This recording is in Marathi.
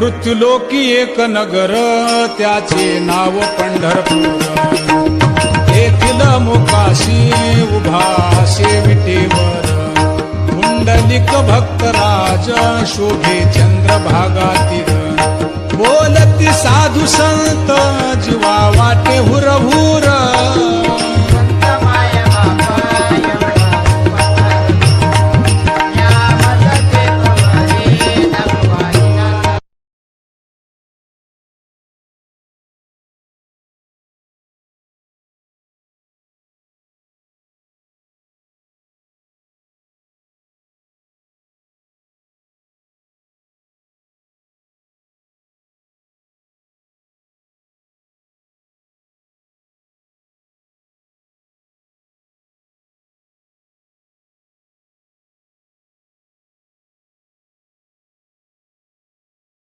मृत्युलोकी एक नगर त्याचे नाव पंढरपूर. येथील मुकाशी उभा शेविटेवर. कुंडलिक भक्तराज शोभे चंद्र भागातील. बोलती साधू संत जीवा वाटे हुरभूर